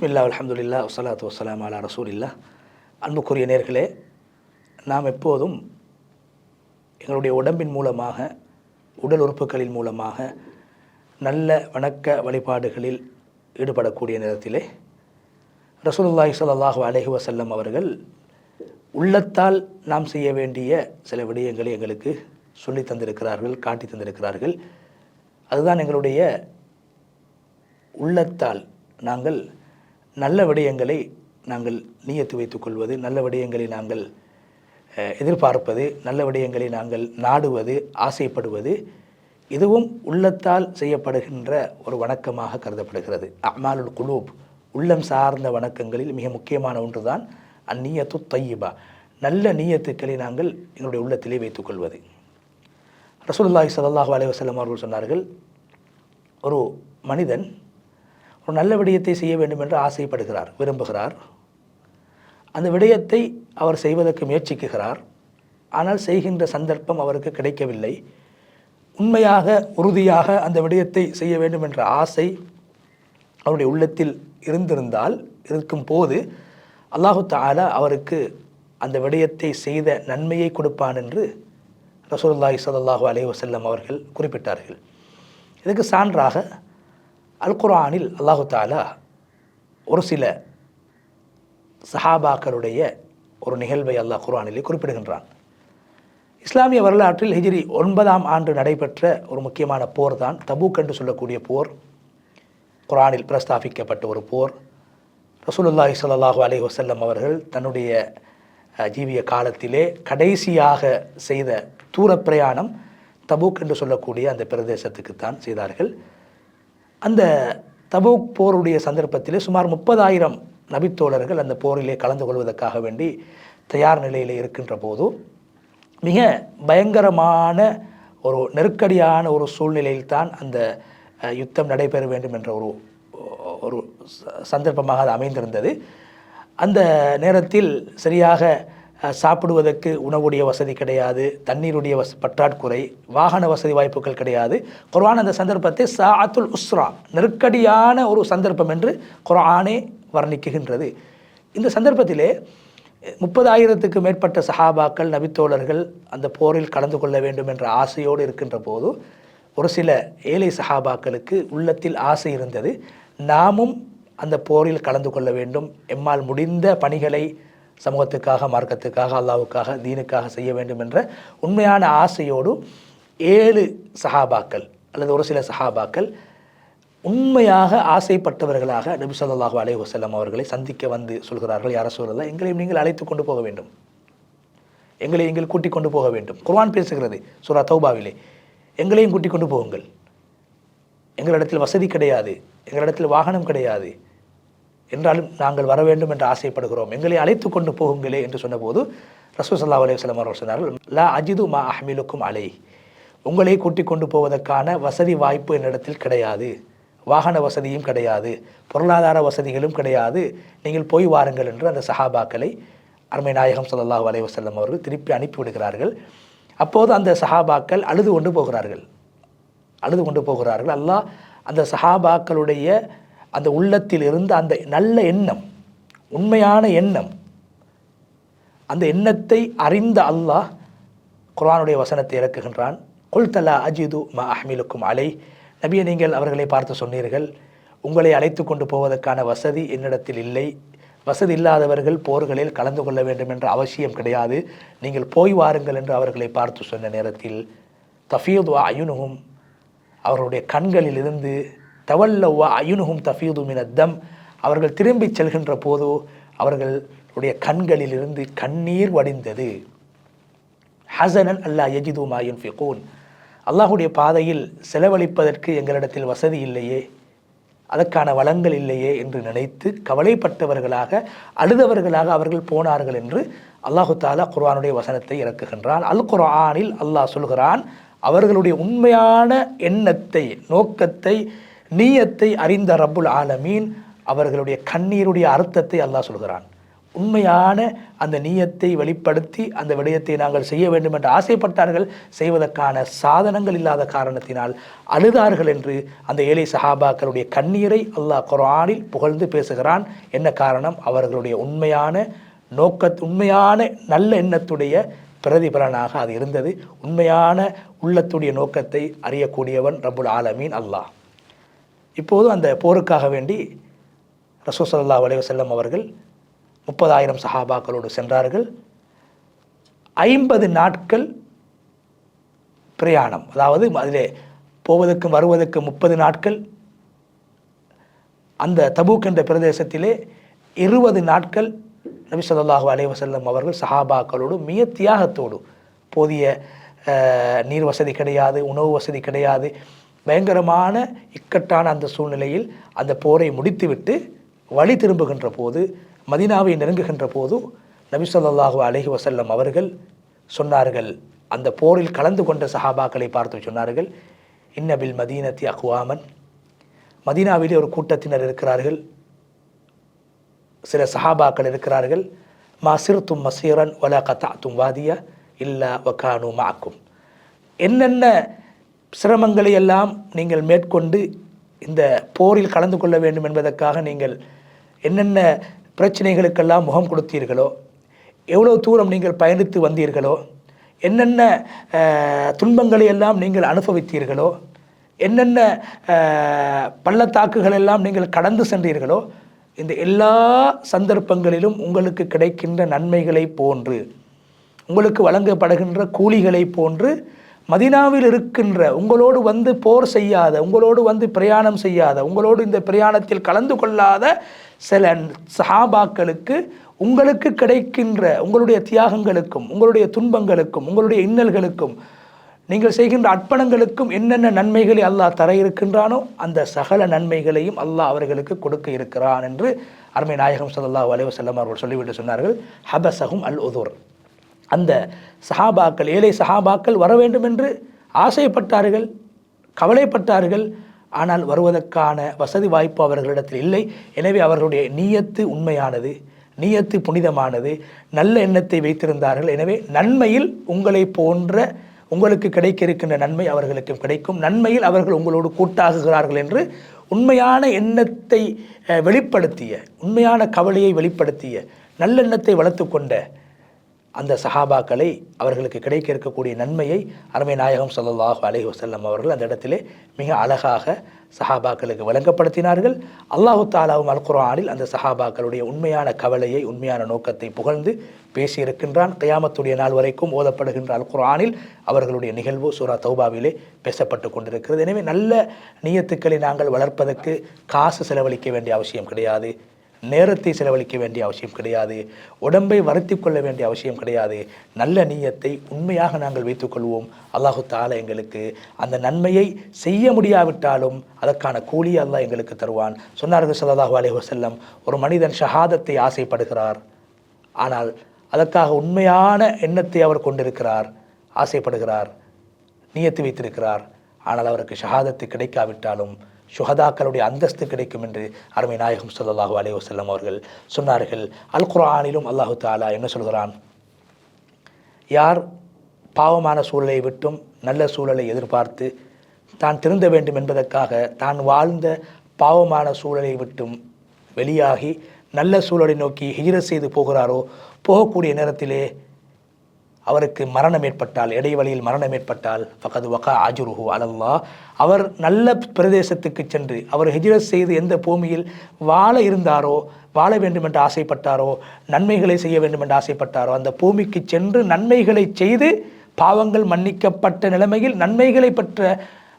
பிஸ்மில்லா அலமதுல்லா வசலாத்து வசலாம் அலா ரசூலில்லா அன்புக்குரிய நேர்களே நாம் எப்போதும் எங்களுடைய உடம்பின் மூலமாக உடல் உறுப்புகளின் மூலமாக நல்ல வணக்க வழிபாடுகளில் ஈடுபடக்கூடிய நேரத்திலே ரசூலுல்லாஹி ஸல்லல்லாஹு அலஹி வசல்லம் அவர்கள் உள்ளத்தால் நாம் செய்ய வேண்டிய சில விடயங்களை எங்களுக்கு சொல்லி தந்திருக்கிறார்கள் காட்டி தந்திருக்கிறார்கள். அதுதான் எங்களுடைய உள்ளத்தால் நாங்கள் நல்ல விடயங்களை நாங்கள் நீயத்து வைத்துக் கொள்வது நல்ல விடயங்களை நாங்கள் எதிர்பார்ப்பது நல்ல விடயங்களை நாங்கள் நாடுவது ஆசைப்படுவது இதுவும் உள்ளத்தால் செய்யப்படுகின்ற ஒரு வணக்கமாக கருதப்படுகிறது. அமாலுல் குலூப் உள்ளம் சார்ந்த வணக்கங்களில் மிக முக்கியமான ஒன்று தான் அந்நியத்து தையீபா. நல்ல நீயத்துக்களை நாங்கள் எங்களுடைய உள்ளத்திலே வைத்துக்கொள்வது. ரசூலுல்லாஹி ஸல்லல்லாஹு அலைஹி வஸல்லம் அவர்கள் சொன்னார்கள் ஒரு மனிதன் ஒரு நல்ல விடயத்தை செய்ய வேண்டும் என்று ஆசைப்படுகிறார் விரும்புகிறார். அந்த விடயத்தை அவர் செய்வதற்கு முயற்சிக்குகிறார் ஆனால் செய்கின்ற சந்தர்ப்பம் அவருக்கு கிடைக்கவில்லை. உண்மையாக உறுதியாக அந்த விடயத்தை செய்ய வேண்டும் என்ற ஆசை அவருடைய உள்ளத்தில் இருந்திருந்தால் இருக்கும் போது அல்லாஹு தாலா அவருக்கு அந்த விடயத்தை செய்த நன்மையை கொடுப்பான் என்று ரசூலுல்லாஹி ஸல்லல்லாஹு அலைவசல்லம் அவர்கள் குறிப்பிட்டார்கள். இதுக்கு சான்றாக அல் குரானில் அல்லாஹு தாலா ஒரு சில சஹாபாக்களுடைய ஒரு நிகழ்வை அல்லாஹ் குர்ஆனிலே குறிப்பிடுகின்றான். இஸ்லாமிய வரலாற்றில் ஹிஜிரி ஒன்பதாம் ஆண்டு நடைபெற்ற ஒரு முக்கியமான போர் தான். தபூக் என்று சொல்லக்கூடிய போர். குரானில் பிரஸ்தாபிக்கப்பட்ட ஒரு போர். ரசூலுல்லாஹி ஸல்லல்லாஹு அலி வசல்லம் அவர்கள் தன்னுடைய ஜீவிய காலத்திலே கடைசியாக செய்த தூரப் பிரயாணம் தபூக் என்று சொல்லக்கூடிய அந்த பிரதேசத்துக்குத்தான் செய்தார்கள். அந்த தபூக் போருடைய சந்தர்ப்பத்திலே சுமார் முப்பதாயிரம் நபித்தோழர்கள் அந்த போரிலே கலந்து கொள்வதற்காக வேண்டி தயார் நிலையில் இருக்கின்ற போது மிக பயங்கரமான ஒரு நெருக்கடியான ஒரு சூழ்நிலையில்தான் அந்த யுத்தம் நடைபெற வேண்டும் என்ற ஒரு ஒரு சந்தர்ப்பமாக அது அமைந்திருந்தது. அந்த நேரத்தில் சரியாக சாப்பிடுவதற்கு உணவுடைய வசதி கிடையாது தண்ணீருடைய வச பற்றாக்குறை வாகன வசதி வாய்ப்புகள் கிடையாது. குர்ஆன் அந்த சந்தர்ப்பத்தை சாத்துல் உஸ்ரா நெருக்கடியான ஒரு சந்தர்ப்பம் என்று குர்ஆனே வர்ணிக்குகின்றது. இந்த சந்தர்ப்பத்திலே முப்பதாயிரத்துக்கு மேற்பட்ட சஹாபாக்கள் நபித்தோழர்கள் அந்த போரில் கலந்து கொள்ள வேண்டும் என்ற ஆசையோடு இருக்கின்ற போது ஒரு சில ஏழை சஹாபாக்களுக்கு உள்ளத்தில் ஆசை இருந்தது நாமும் அந்த போரில் கலந்து கொள்ள வேண்டும். எம்மால் முடிந்த பணிகளை சமூகத்துக்காக மார்க்கத்துக்காக அல்லாவுக்காக தீனுக்காக செய்ய வேண்டும் என்ற உண்மையான ஆசையோடு ஏழு சஹாபாக்கள் அல்லது ஒரு சில சஹாபாக்கள் உண்மையாக ஆசைப்பட்டவர்களாக நபி சொல்லாஹு அலைஹி அவர்களை சந்திக்க வந்து சொல்கிறார்கள் யார சொல்லலாம் எங்களையும் நீங்கள் அழைத்து கொண்டு போக வேண்டும். எங்களை எங்கள் கூட்டிக் கொண்டு போக வேண்டும். குர்வான் பேசுகிறது சூரா தௌபாவிலே. எங்களையும் கூட்டிக் கொண்டு போகுங்கள். எங்களிடத்தில் வசதி கிடையாது. எங்களிடத்தில் வாகனம் கிடையாது. என்றாலும் நாங்கள் வர வேண்டும் என்று ஆசைப்படுகிறோம். எங்களை அழைத்து கொண்டு போகுங்களே என்று சொன்னபோது ரசூல் ஸல்லல்லாஹு அலைஹி வஸல்லம் அவர்கள் சொன்னார்கள் லா அஜிது மா அஹ்மிலுக்கும் அலை உங்களை கூட்டிக் கொண்டு போவதற்கான வசதி வாய்ப்பு என்னிடத்தில் கிடையாது. வாகன வசதியும் கிடையாது. பொருளாதார வசதிகளும் கிடையாது. நீங்கள் போய் வாருங்கள் என்று அந்த சஹாபாக்களை அருமை நாயகம் சல்லாஹூ அலைஹி வஸல்லம் அவர்கள் திருப்பி அனுப்பிவிடுகிறார்கள் அப்போது அந்த சஹாபாக்கள் அழுது கொண்டு போகிறார்கள். அழுது கொண்டு போகிறார்கள். அல்லாஹ் அந்த சஹாபாக்களுடைய அந்த உள்ளத்தில் இருந்த அந்த நல்ல எண்ணம் உண்மையான எண்ணம் அந்த எண்ணத்தை அறிந்த அல்லாஹ் குரானுடைய வசனத்தை இறக்குகின்றான். குல் தலா அஜிது ம அஹ்மிலுக்கும் அலை. நபியை நீங்கள் அவர்களை பார்த்து சொன்னீர்கள் உங்களை அழைத்து கொண்டு போவதற்கான வசதி என்னிடத்தில் இல்லை. வசதி இல்லாதவர்கள் போர்களில் கலந்து கொள்ள வேண்டும் என்ற அவசியம் கிடையாது. நீங்கள் போய் வாருங்கள் என்று அவர்களை பார்த்து சொன்ன நேரத்தில் தஃபீது அயுனுகும் அவர்களுடைய கண்களில் தவல்லவ்வா அயுனுகும் தஃபீது மினத்தம் அவர்கள் திரும்பிச் செல்கின்ற போது அவர்களுடைய கண்களிலிருந்து கண்ணீர் வடிந்தது. ஹசனன் அல்லா யஜிது மாயுன் ஃபிகூன் அல்லாஹுடைய பாதையில் செலவழிப்பதற்கு எங்களிடத்தில் வசதி இல்லையே அதற்கான வளங்கள் இல்லையே என்று நினைத்து கவலைப்பட்டவர்களாக அழுதவர்களாக அவர்கள் போனார்கள் என்று அல்லாஹு தாலா குர்ஆனுடைய வசனத்தை இறக்குகின்றான். அல் குர்ஆனில் அல்லாஹ் சொல்கிறான் அவர்களுடைய உண்மையான எண்ணத்தை நோக்கத்தை நீயத்தை அறிந்த ரப்புல் ஆலமீன் அவர்களுடைய கண்ணீருடைய அர்த்தத்தை அல்லாஹ் சொல்கிறான். உண்மையான அந்த நீயத்தை வெளிப்படுத்தி அந்த விடயத்தை நாங்கள் செய்ய வேண்டும் என்று ஆசைப்பட்டார்கள். செய்வதற்கான சாதனங்கள் இல்லாத காரணத்தினால் அழுதார்கள் என்று அந்த ஏழை சஹாபாக்களுடைய கண்ணீரை அல்லாஹ் குரானில் புகழ்ந்து பேசுகிறான். என்ன காரணம்? அவர்களுடைய உண்மையான நோக்க உண்மையான நல்ல எண்ணத்துடைய பிரதிபலனாக அது இருந்தது. உண்மையான உள்ளத்துடைய நோக்கத்தை அறியக்கூடியவன் ரபுல் ஆலமீன் அல்லாஹ். இப்போது அந்த போருக்காக வேண்டி ரசூ ஸல்லல்லாஹு அலைஹி அவர்கள் முப்பதாயிரம் சஹாபாக்களோடு சென்றார்கள். ஐம்பது நாட்கள் பிரயாணம். அதாவது அதிலே போவதற்கும் வருவதற்கு முப்பது நாட்கள். அந்த தபூக் என்ற பிரதேசத்திலே இருபது நாட்கள் நபி சொல்லாஹு அலைஹி வஸல்லம் அவர்கள் சஹாபாக்களோடு மிக தியாகத்தோடு போதிய நீர் வசதி கிடையாது உணவு வசதி கிடையாது. பயங்கரமான இக்கட்டான அந்த சூழ்நிலையில் அந்த போரை முடித்துவிட்டு வழி திரும்புகின்ற போது மதீனாவை நெருங்குகின்ற போது நபிசல்லாஹு அலஹி வசல்லம் அவர்கள் சொன்னார்கள். அந்த போரில் கலந்து கொண்ட சஹாபாக்களை பார்த்து சொன்னார்கள் இன்னபில் மதீனத்தி அகுவாமன். மதீனாவிலே ஒரு கூட்டத்தினர் இருக்கிறார்கள். சில சஹாபாக்கள் இருக்கிறார்கள். மா சிறுத்தும் மசீரன் வல தும் வாதியா இல்லா வக்கானு மாக்கும். என்னென்ன சிரமங்களை எல்லாம் நீங்கள் மேற்கொண்டு இந்த போரில் கலந்து கொள்ள வேண்டும் என்பதற்காக நீங்கள் என்னென்ன பிரச்சனைகளுக்கெல்லாம் முகம் கொடுத்தீர்களோ எவ்வளோ தூரம் நீங்கள் பயணித்து வந்தீர்களோ என்னென்ன துன்பங்களை எல்லாம் நீங்கள் அனுபவித்தீர்களோ என்னென்ன பள்ளத்தாக்குகள் எல்லாம் நீங்கள் கடந்து சென்றீர்களோ இந்த எல்லா சந்தர்ப்பங்களிலும் உங்களுக்கு கிடைக்கின்ற நன்மைகளை போன்று உங்களுக்கு வழங்கப்படுகின்ற கூலிகளை போன்று மதினாவில் இருக்கின்ற உங்களோடு வந்து போர் செய்யாத உங்களோடு வந்து பிரயாணம் செய்யாத உங்களோடு இந்த பிரயாணத்தில் கலந்து கொள்ளாத சில சஹாபாக்களுக்கு உங்களுக்கு கிடைக்கின்ற உங்களுடைய தியாகங்களுக்கும் உங்களுடைய துன்பங்களுக்கும் உங்களுடைய இன்னல்களுக்கும் நீங்கள் செய்கின்ற அர்ப்பணங்களுக்கும் என்னென்ன நன்மைகளை அல்லாஹ் தர இருக்கின்றானோ அந்த சகல நன்மைகளையும் அல்லாஹ் அவர்களுக்கு கொடுக்க இருக்கிறான் என்று அருமை நாயகம் ஸல்லல்லாஹு அலைவசல்லம் அவர்கள் சொல்லிவிட்டு சொன்னார்கள் ஹபசஹும் அல் உதூர் அந்த சஹாபாக்கள் ஏழை சஹாபாக்கள் வர வேண்டும் என்று ஆசைப்பட்டார்கள் கவலைப்பட்டார்கள். ஆனால் வருவதற்கான வசதி வாய்ப்பு அவர்களிடத்தில் இல்லை. எனவே அவர்களுடைய நீயத்து உண்மையானது நீயத்து புனிதமானது நல்ல எண்ணத்தை வைத்திருந்தார்கள். எனவே நன்மையில் உங்களை போன்ற உங்களுக்கு கிடைக்க இருக்கின்ற நன்மை அவர்களுக்கும் கிடைக்கும். நன்மையில் அவர்கள் உங்களோடு கூட்டாகுகிறார்கள் என்று உண்மையான எண்ணத்தை வெளிப்படுத்திய உண்மையான கவலையை வெளிப்படுத்திய நல்லெண்ணத்தை வளர்த்து கொண்ட அந்த சஹாபாக்களை அவர்களுக்கு கிடைக்க இருக்கக்கூடிய நன்மையை அருமை நாயகம் ஸல்லல்லாஹு அலைஹி வசல்லம் அவர்கள் அந்த இடத்திலே மிக அழகாக சஹாபாக்களுக்கு வழங்கப்படுத்தினார்கள் அல்லாஹு தாலாவும் அல்குரானில் அந்த சஹாபாக்களுடைய உண்மையான கவலையை உண்மையான நோக்கத்தை புகழ்ந்து பேசியிருக்கின்றான். கயாமத்துடைய நாள் வரைக்கும் ஓதப்படுகின்ற அல் குரானில் அவர்களுடைய நிகழ்வு சூரா தௌபாவிலே பேசப்பட்டு கொண்டிருக்கிறது. எனவே நல்ல நியத்துக்களை நாங்கள் வளர்ப்பதற்கு காசு செலவழிக்க வேண்டிய அவசியம் கிடையாது. நேரத்தை செலவழிக்க வேண்டிய அவசியம் கிடையாது. உடம்பை வருத்தி கொள்ள வேண்டிய அவசியம் கிடையாது. நல்ல நீயத்தை உண்மையாக நாங்கள் வைத்துக்கொள்வோம் அல்லாஹு தாலா எங்களுக்கு அந்த நன்மையை செய்ய முடியாவிட்டாலும் அதற்கான கூலி அல்லாஹ் எங்களுக்கு தருவான். சொன்னார்கள் ஸல்லல்லாஹு அலி வசல்லம் ஒரு மனிதன் ஷஹாதத்தை ஆசைப்படுகிறார். ஆனால் அதற்காக உண்மையான எண்ணத்தை அவர் கொண்டிருக்கிறார். ஆசைப்படுகிறார். நியத்து வைத்திருக்கிறார். ஆனால் அவருக்கு ஷஹாதத்து கிடைக்காவிட்டாலும் சுகதாக்களுடைய அந்தஸ்து கிடைக்கும் என்று அருமை நாயகம் சொல்லல்லாஹு அலே வசல்லம் அவர்கள் சொன்னார்கள். அல் குரானிலும் அல்லாஹு தாலா என்ன சொல்கிறான்? யார் பாவமான சூழலை விட்டும் நல்ல சூழலை எதிர்பார்த்து தான் திருந்த வேண்டும் என்பதற்காக தான் வாழ்ந்த பாவமான சூழலை விட்டும் வெளியாகி நல்ல சூழலை நோக்கி ஹிஜ்ரத் செய்து போகிறாரோ போகக்கூடிய நேரத்திலே அவருக்கு மரணம் ஏற்பட்டால் இடைவெளியில் மரணம் ஏற்பட்டால் ஃபகது வகா அஜுருஹு அலல்லா அவர் நல்ல பிரதேசத்துக்கு சென்று அவர் ஹிஜ்ரத் செய்து எந்த பூமியில் வாழ இருந்தாரோ வாழ வேண்டும் என்று ஆசைப்பட்டாரோ நன்மைகளை செய்ய வேண்டும் என்று ஆசைப்பட்டாரோ அந்த பூமிக்கு சென்று நன்மைகளை செய்து பாவங்கள் மன்னிக்கப்பட்ட நிலைமையில் நன்மைகளை பெற்ற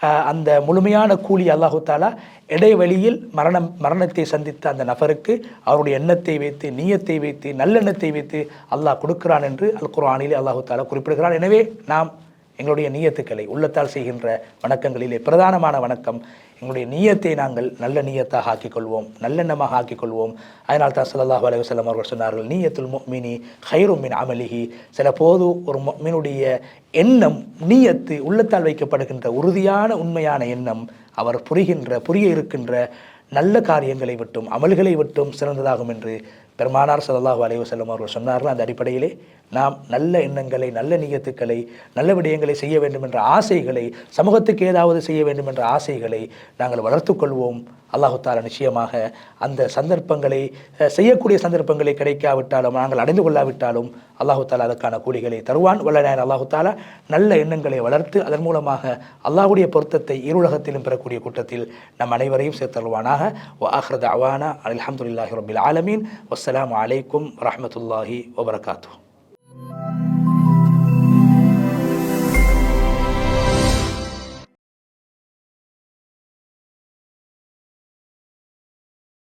அந்த முழுமையான கூலி அல்லாஹு தாலா இடைவெளியில் மரணம் மரணத்தை சந்தித்த அந்த நபருக்கு அவருடைய எண்ணத்தை வைத்து நீயத்தை வைத்து நல்லெண்ணத்தை வைத்து அல்லாஹ் கொடுக்கிறான் என்று அல் குரானிலே அல்லாஹு தாலா குறிப்பிடுகிறான். எனவே நாம் எங்களுடைய நீயத்துக்களை உள்ளத்தால் செய்கின்ற வணக்கங்களிலே பிரதானமான வணக்கம். எங்களுடைய நீயத்தை நாங்கள் நல்ல நீயத்தாக ஆக்கிக்கொள்வோம் நல்லெண்ணமாக ஆக்கிக்கொள்வோம். அதனால் தான் சல்லாஹ் அலைவசல்லம் அவர்கள் சொன்னார்கள் நீயத்துல் மீனி ஹைரும் மின் அமலிகி சில போது ஒரு மீனுடைய எண்ணம் நீயத்து உள்ளத்தால் வைக்கப்படுகின்ற உறுதியான உண்மையான எண்ணம் அவர் புரிகின்ற புரிய இருக்கின்ற நல்ல காரியங்களை விட்டும் அமல்களை விட்டும் சிறந்ததாகும் என்று பெருமானார் ஸல்லல்லாஹு அலைவசல்லம் அவர்கள் சொன்னார்கள் அந்த அடிப்படையிலே நாம் நல்ல எண்ணங்களை நல்ல நியத்துக்களை நல்ல விடயங்களை செய்ய வேண்டும் என்ற ஆசைகளை சமூகத்துக்கு ஏதாவது செய்ய வேண்டும் என்ற ஆசைகளை நாங்கள் வளர்த்துக்கொள்வோம் அல்லாஹு தாலா நிச்சயமாக அந்த சந்தர்ப்பங்களை செய்யக்கூடிய சந்தர்ப்பங்களை கிடைக்காவிட்டாலும் நாங்கள் அடைந்து கொள்ளாவிட்டாலும் அல்லாஹு தாலா அதற்கான கூலிகளை தருவான். வல்லநாயன் அல்லாஹு தாலா நல்ல எண்ணங்களை வளர்த்து அதன் மூலமாக அல்லாஹுடைய பொருத்தத்தை இருலகத்திலும் பெறக்கூடிய கூட்டத்தில் நம் அனைவரையும் சேர்த்தருவானாக வ ஆஹ்ரத் அவானா அலமதுல்லாஹி ரபில் ஆலமீன். வஸ்ஸலாம் அலைக்கும் வரஹ்மத்துல்லாஹி வபரகாத்துஹ்.